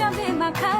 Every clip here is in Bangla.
উৎসবে মাখা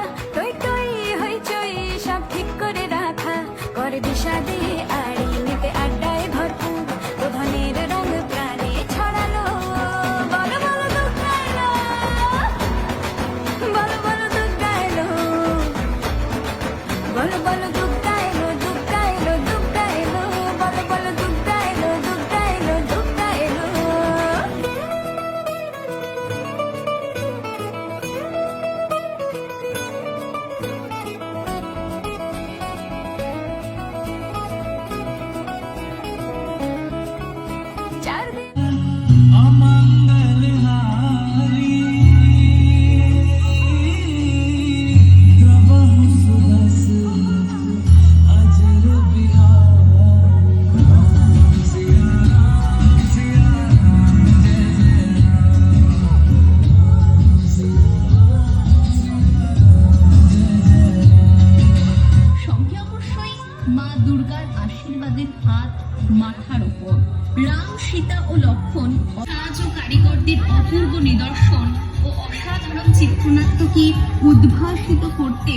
হাত, মাথার উপর। রাম, সীতা ও লক্ষণ সাজ ও কারিগরদের অপূর্ব নিদর্শন ও অসাধারণ চিত্রনাট্যকে উদ্ভাসিত করতে